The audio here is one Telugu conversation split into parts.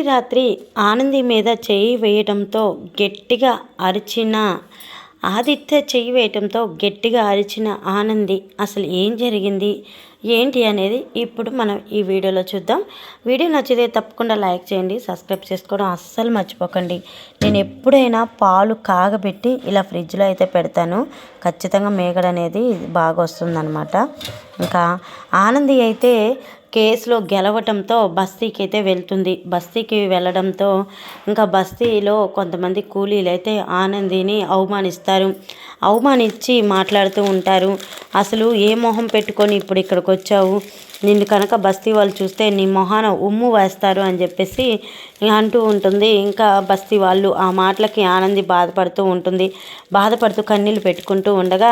రాత్రి ఆనంది మీద చేయి వేయడంతో గట్టిగా అరిచిన ఆదిత్య చెయ్యి వేయటంతో గట్టిగా అరిచిన ఆనంది అసలు ఏం జరిగింది? ఏంటి అనేది ఇప్పుడు మనం ఈ వీడియోలో చూద్దాం. వీడియో నచ్చితే తప్పకుండా లైక్ చేయండి సబ్స్క్రైబ్ చేసుకోవడం అస్సలు మర్చిపోకండి. నేను ఎప్పుడైనా పాలు కాగబెట్టి ఇలా ఫ్రిడ్జ్లో అయితే పెడతాను. ఖచ్చితంగా మేగడ అనేది బాగా వస్తుందన్నమాట. ఇంకా ఆనంది అయితే కేసులో గెలవటంతో బస్తీకి అయితే వెళ్తుంది. బస్తీకి వెళ్ళడంతో ఇంకా బస్తీలో కొంతమంది కూలీలు అయితే ఆనందిని అవమానిస్తారు. అవమానించి మాట్లాడుతూ ఉంటారు. అసలు ఏ మొహం పెట్టుకొని ఇప్పుడు ఇక్కడికి వచ్చావు? నిన్ను కనుక బస్తీ వాళ్ళు చూస్తే నీ మొహాన ఉమ్ము వేస్తారు అని చెప్పేసి అంటూ ఉంటుంది. ఇంకా బస్తీ వాళ్ళు ఆ మాటలకి ఆనంది బాధపడుతూ ఉంటుంది. బాధపడుతూ కన్నీళ్ళు పెట్టుకుంటూ ఉండగా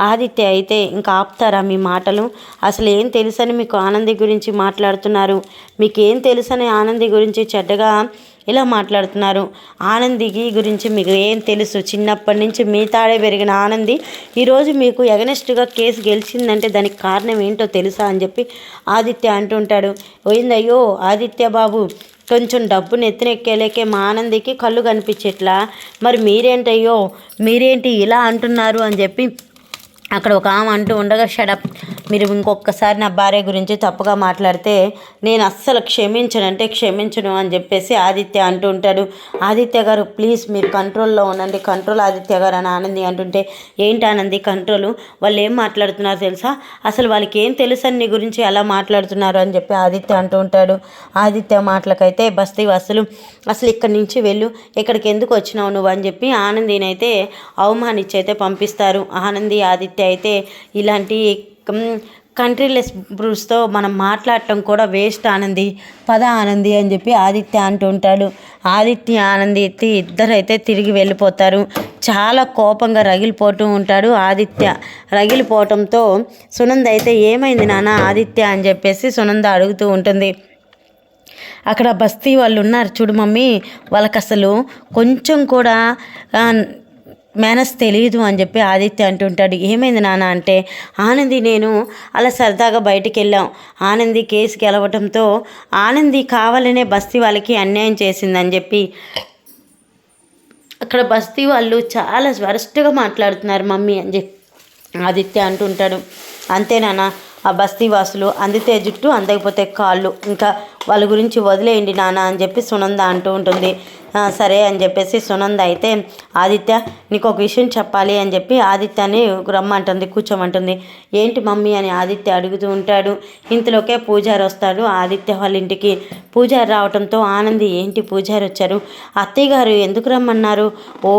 ఆదిత్య అయితే ఇంకా ఆపుతారా మీ మాటలు? అసలు ఏం తెలుసని మీకు ఆనంది గురించి మాట్లాడుతున్నారు? మీకేం తెలుసని ఆనంది గురించి చెడ్డగా ఇలా మాట్లాడుతున్నారు? ఆనందికి గురించి మీకు ఏం తెలుసు? చిన్నప్పటి నుంచి మీ తాడే పెరిగిన ఆనంది ఈరోజు మీకు ఎగనెస్ట్గా కేసు గెలిచిందంటే దానికి కారణం ఏంటో తెలుసా అని చెప్పి ఆదిత్య అంటుంటాడు. పోయిందయ్యో ఆదిత్య బాబు కొంచెం డబ్బును ఎత్తినెక్కేలేకే మా ఆనందికి కళ్ళు కనిపించేట్లా. మరి మీరేంటయ్యో? మీరేంటి ఇలా అంటున్నారు అని చెప్పి అక్కడ ఒక ఆమె అంటూ ఉండగా షడప్ మీరు ఇంకొకసారి నా భార్య గురించి తప్పుగా మాట్లాడితే నేను అస్సలు క్షమించనంటే క్షమించను అని చెప్పేసి ఆదిత్య అంటూ ఉంటాడు. ఆదిత్య గారు ప్లీజ్ మీరు కంట్రోల్లో ఉండండి. కంట్రోల్ ఆదిత్య గారు అని ఆనంది అంటుంటే ఏంటి ఆనంది కంట్రోల్? వాళ్ళు ఏం మాట్లాడుతున్నారు తెలుసా? అసలు వాళ్ళకి ఏం తెలుసు అని నీ గురించి? ఎలా మాట్లాడుతున్నారు అని చెప్పి ఆదిత్య అంటూ ఉంటాడు. ఆదిత్య మాటలకైతే బస్తీ అసలు అసలు ఇక్కడి నుంచి వెళ్ళు. ఇక్కడికి ఎందుకు వచ్చినావు నువ్వు? అని చెప్పి ఆనందిని అయితే అవమానించి అయితే పంపిస్తారు. ఆనంది ఆదిత్య అయితే ఇలాంటి కంట్రీలెస్ బ్రూస్తో మనం మాట్లాడటం కూడా వేస్ట్ ఆనంది పద ఆనంది అని చెప్పి ఆదిత్య అంటూ ఉంటాడు. ఆదిత్య ఆనంది ఇద్దరు అయితే తిరిగి వెళ్ళిపోతారు. చాలా కోపంగా రగిలిపోతూ ఉంటాడు ఆదిత్య. రగిలిపోవటంతో సునంద అయితే ఏమైంది నాన్న ఆదిత్య అని చెప్పేసి సునంద అడుగుతూ ఉంటుంది. అక్కడ బస్తీ వాళ్ళు ఉన్నారు చూడు మమ్మీ వాళ్ళకి అసలు కొంచెం కూడా మేనస్ తెలియదు అని చెప్పి ఆదిత్య అంటుంటాడు. ఏమైంది నాన్న అంటే ఆనంది నేను అలా సరదాగా బయటికి వెళ్ళాం. ఆనంది కేసు గెలవటంతో ఆనంది కావాలనే బస్తీ వాళ్ళకి అన్యాయం చేసిందని చెప్పి అక్కడ బస్తీ వాళ్ళు చాలా వరస్ట్గా మాట్లాడుతున్నారు మమ్మీ అని చెప్పి ఆదిత్య అంటుంటాడు. అంతేనానా ఆ బస్తీ వాసులు అందితే జుట్టు అందకపోతే కాళ్ళు. ఇంకా వాళ్ళ గురించి వదిలేయండి నాన్న అని చెప్పి సునంద అంటూ ఉంటుంది. సరే అని చెప్పేసి సునంద అయితే ఆదిత్య నీకు ఒక విషయం చెప్పాలి అని చెప్పి ఆదిత్యని రమ్మంటుంది కూర్చోమంటుంది. ఏంటి మమ్మీ అని ఆదిత్య అడుగుతూ ఉంటాడు. ఇంతలోకే పూజారి వస్తాడు. ఆదిత్య వాళ్ళ ఇంటికి పూజారి రావడంతో ఆనంది ఏంటి పూజారి వచ్చారు? అత్తయ్య గారు ఎందుకు రమ్మన్నారు? ఓ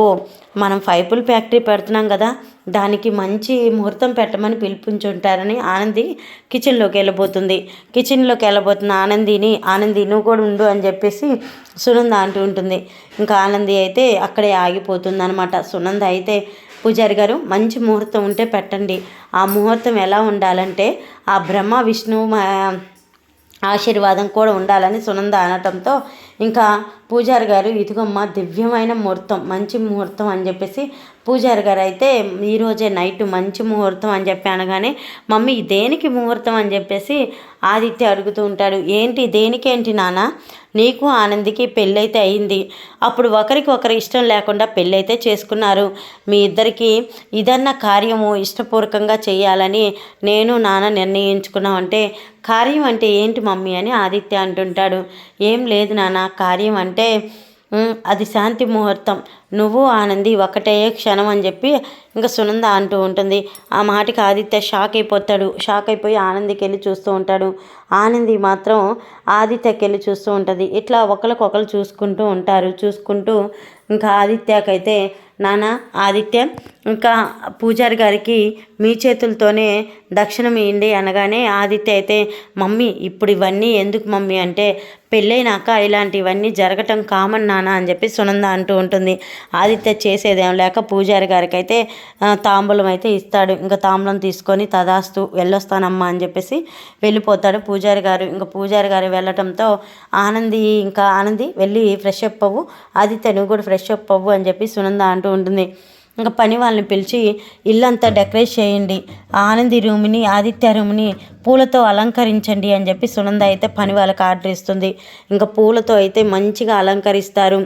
మనం ఫైపుల్ ఫ్యాక్టరీ పెడుతున్నాం కదా దానికి మంచి ముహూర్తం పెట్టమని పిలిపించుంటారని ఆనంది కిచెన్లోకి వెళ్ళబోతుంది. కిచెన్లోకి వెళ్ళబోతున్న ఆనందిని ఆనంది నువ్వు కూడా ఉండు అని చెప్పేసి సునంద అంటూ ఉంటుంది. ఇంకా ఆనంది అయితే అక్కడే ఆగిపోతుంది అనమాట సునంద అయితే పూజారి గారు మంచి ముహూర్తం ఉంటే పెట్టండి. ఆ ముహూర్తం ఎలా ఉండాలంటే ఆ బ్రహ్మ విష్ణువు ఆశీర్వాదం కూడా ఉండాలని సునంద అనటంతో ఇంకా పూజారి గారు ఇదిగమ్మ దివ్యమైన ముహూర్తం మంచి ముహూర్తం అని చెప్పేసి పూజారి గారు అయితే ఈరోజే నైట్ మంచి ముహూర్తం అని చెప్పి అనగానే మమ్మీ దేనికి ముహూర్తం అని చెప్పేసి ఆదిత్య అడుగుతూ ఉంటాడు. ఏంటి దేనికేంటి నాన్న? నీకు ఆనందికి పెళ్ళైతే అయింది. అప్పుడు ఒకరికి ఒకరి ఇష్టం లేకుండా పెళ్ళైతే చేసుకున్నారు. మీ ఇద్దరికి ఇదన్న కార్యము ఇష్టపూర్వకంగా చేయాలని నేను నాన్న నిర్ణయించుకున్నాం అంటే కార్యం అంటే ఏంటి మమ్మీ? అని ఆదిత్య అంటుంటాడు. ఏం లేదు నాన్న కార్యం అంటే అది శాంతి ముహూర్తం. నువ్వు ఆనంది ఒకటే క్షణం అని చెప్పి ఇంకా సునంద అంటూ ఉంటుంది. ఆ మాటకి ఆదిత్య షాక్ అయిపోతాడు. షాక్ అయిపోయి ఆనందికి వెళ్ళి చూస్తూ ఉంటాడు. ఆనంది మాత్రం ఆదిత్యకి వెళ్ళి చూస్తూ ఉంటుంది. ఇట్లా ఒకరికొకరు చూసుకుంటూ ఉంటారు. చూసుకుంటూ ఇంకా ఆదిత్యకైతే నాన్న ఆదిత్య ఇంకా పూజారి గారికి మీ చేతులతోనే దక్షిణం ఇవ్వండి అనగానే ఆదిత్య అయితే మమ్మీ ఇప్పుడు ఇవన్నీ ఎందుకు మమ్మీ అంటే పెళ్ళైనాక ఇలాంటివన్నీ జరగటం కామన్ నాన్న అని చెప్పి సునంద అంటూ ఉంటుంది. ఆదిత్య చేసేదేం లేక పూజారి గారికి అయితే తాంబూలం అయితే ఇస్తాడు ఇంకా తాంబూలం తీసుకొని తదాస్తు వెళ్ళొస్తానమ్మా అని చెప్పేసి వెళ్ళిపోతాడు పూజారి గారు. ఇంకా పూజారి గారు వెళ్ళటంతో ఆనంది ఇంకా ఆనంది వెళ్ళి ఫ్రెష్ అప్ అవ్వు ఆదిత్య నువ్వు కూడా ఫ్రెష్ అప్ అవ్వు అని చెప్పి సునంద అంటూ ఉంటుంది. ఇంకా పని వాళ్ళని పిలిచి ఇల్లంతా డెకరేట్ చేయండి. ఆనంది రూమ్ని ఆదిత్య రూమ్ని పూలతో అలంకరించండి అని చెప్పి సునంద అయితే పని వాళ్ళకి ఆర్డర్ ఇస్తుంది. ఇంకా పూలతో అయితే మంచిగా అలంకరిస్తారు.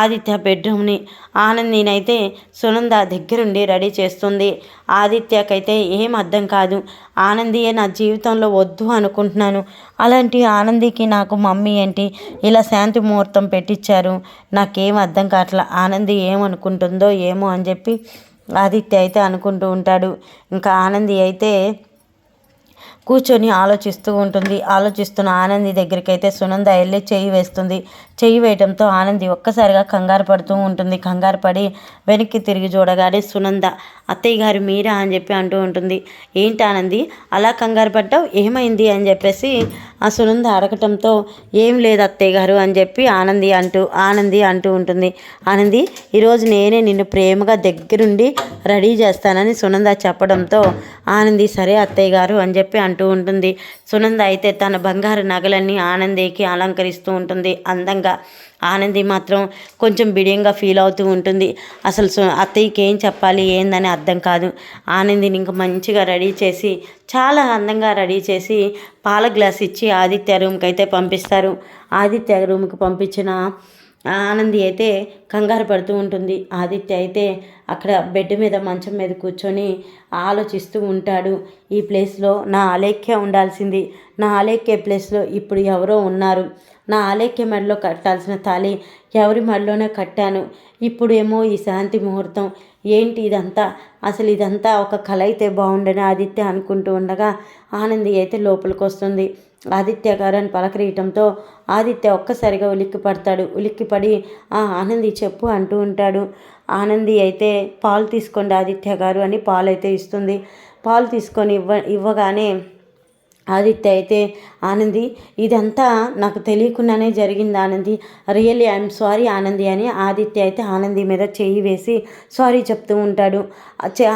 ఆదిత్య బెడ్రూమ్ని. ఆనందినైతే సునంద దగ్గరుండి రెడీ చేస్తుంది. ఆదిత్యకైతే ఏం అర్థం కాదు. ఆనందియే నా జీవితంలో వద్దు అనుకుంటున్నాను. అలాంటి ఆనందికి నాకు మమ్మీ ఏంటి? ఇలా శాంతి ముహూర్తం పెట్టించారు నాకేం అర్థం కావట్లా. ఆనంది ఏమనుకుంటుందో ఏమో అని చెప్పి ఆదిత్య అయితే అనుకుంటూ ఉంటాడు. ఇంకా ఆనంది అయితే కూర్చొని ఆలోచిస్తూ ఉంటుంది. ఆలోచిస్తున్న ఆనంది దగ్గరికి అయితే సునంద వెళ్ళి చేయి వేస్తుంది. చెయ్యి వేయడంతో ఆనంది ఒక్కసారిగా కంగారు పడుతూ ఉంటుంది. కంగారు పడి వెనక్కి తిరిగి చూడగానే సునంద అత్తయ్య గారు మీరా? అని చెప్పి అంటూ ఉంటుంది. ఏంటి ఆనంది అలా కంగారు పడ్డావు? ఏమైంది? అని చెప్పేసి ఆ సునంద అడగటంతో ఏం లేదు అత్తయ్య గారు అని చెప్పి ఆనంది అంటూ ఆనంది అంటూ ఉంటుంది. ఆనంది ఈరోజు నేనే నిన్ను ప్రేమగా దగ్గరుండి రెడీ చేస్తానని సునంద చెప్పడంతో ఆనంది సరే అత్తయ్య గారు అని చెప్పి అంటూ ఉంటుంది. సునంద అయితే తన బంగారు నగలన్నీ ఆనందికి అలంకరిస్తూ ఉంటుంది. అందంగా ఆనంది మాత్రం కొంచెం బిడియంగా ఫీల్ అవుతూ ఉంటుంది. అసలు అత్తయ్యకి ఏం చెప్పాలి ఏందని అర్థం కాదు. ఆనందిని ఇంకా మంచిగా రెడీ చేసి చాలా అందంగా రెడీ చేసి పాల గ్లాస్ ఇచ్చి ఆదిత్య రూమ్కి అయితే పంపిస్తారు. ఆదిత్య రూమ్కి పంపించిన ఆనంది అయితే కంగారు పడుతూ ఉంటుంది. ఆదిత్య అయితే అక్కడ బెడ్ మీద మంచం మీద కూర్చొని ఆలోచిస్తూ ఉంటాడు. ఈ ప్లేస్లో నా అలేఖ్య ఉండాల్సింది. నా అలేఖ్య ప్లేస్లో ఇప్పుడు ఎవరో ఉన్నారు. నా అలేఖ్య మెడలో కట్టాల్సిన తాళి ఎవరి మెడలోనే కట్టాను. ఇప్పుడేమో ఈ శాంతి ముహూర్తం. ఏంటి ఇదంతా? అసలు ఇదంతా ఒక కళ అయితే బాగుండని ఆదిత్య అనుకుంటూ ఉండగా ఆనంది అయితే లోపలికి వస్తుంది. ఆదిత్య గారు అని పలకరీయటంతో ఆదిత్య ఒక్కసారిగా ఉలిక్కి పడతాడు ఉలిక్కిపడి ఆ ఆనంది చెప్పు అంటూ ఉంటాడు. ఆనంది అయితే పాలు తీసుకోండి ఆదిత్య గారు అని పాలు అయితే ఇస్తుంది. పాలు తీసుకొని ఇవ్వ ఇవ్వగానే ఆదిత్య అయితే ఆనంది ఇదంతా నాకు తెలియకుండానే జరిగింది Anandi. Really I'm sorry Anandi అని ఆదిత్య అయితే ఆనంది మీద చేయి వేసి సారీ చెప్తూ ఉంటాడు.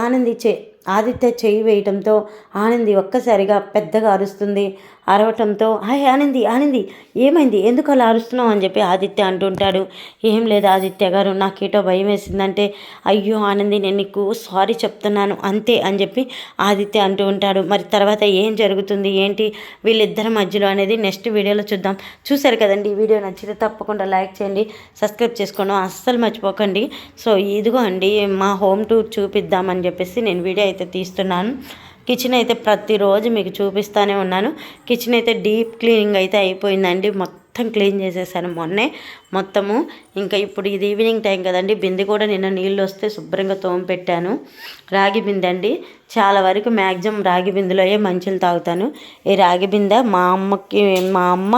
ఆనంది చే ఆదిత్య చేయి వేయటంతో ఆనంది ఒక్కసారిగా పెద్దగా అరుస్తుంది. అరవటంతో హాయ్ ఆనంది ఆనంది ఏమైంది? ఎందుకు అలా అరుస్తున్నావు? అని చెప్పి ఆదిత్య అంటుంటాడు. ఏం లేదు ఆదిత్య గారు నాకేటో భయం వేసిందంటే అయ్యో ఆనంది నేను నీకు సారీ చెప్తున్నాను అంతే అని చెప్పి ఆదిత్య అంటూ ఉంటాడు. మరి తర్వాత ఏం జరుగుతుంది? ఏంటి? వీళ్ళిద్దరి మధ్యలో అనేది నెక్స్ట్ వీడియోలో చూద్దాం. చూసారు కదండి ఈ వీడియో నచ్చితే తప్పకుండా లైక్ చేయండి సబ్స్క్రైబ్ చేసుకోండి అస్సలు మర్చిపోకండి. సో ఇదిగో అండి మా హోమ్ టూర్ చూపిద్దామని చెప్పేసి నేను వీడియో అయితే తీస్తున్నాను. కిచెన్ అయితే ప్రతిరోజు మీకు చూపిస్తూనే ఉన్నాను. కిచెన్ అయితే డీప్ క్లీనింగ్ అయితే అయిపోయిందండి. మొత్తం క్లీన్ చేసేసాను మొన్నే. మొత్తము. ఇంకా ఇప్పుడు ఇది ఈవినింగ్ టైం కదండి. బిందె కూడా నిన్న నీళ్ళు వస్తే శుభ్రంగా తోము పెట్టాను. రాగి బిందె అండి. చాలా వరకు మ్యాక్సిమం రాగి బిందెలోయే మంచులు తాగుతాను. ఈ రాగి బిందె మా అమ్మకి మా అమ్మ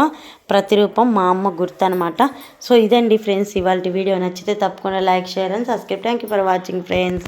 ప్రతిరూపం మా అమ్మ గుర్తు అనమాట సో ఇదండి ఫ్రెండ్స్ ఇవాళ వీడియో. నచ్చితే తప్పకుండా like share and subscribe. Thank you for watching friends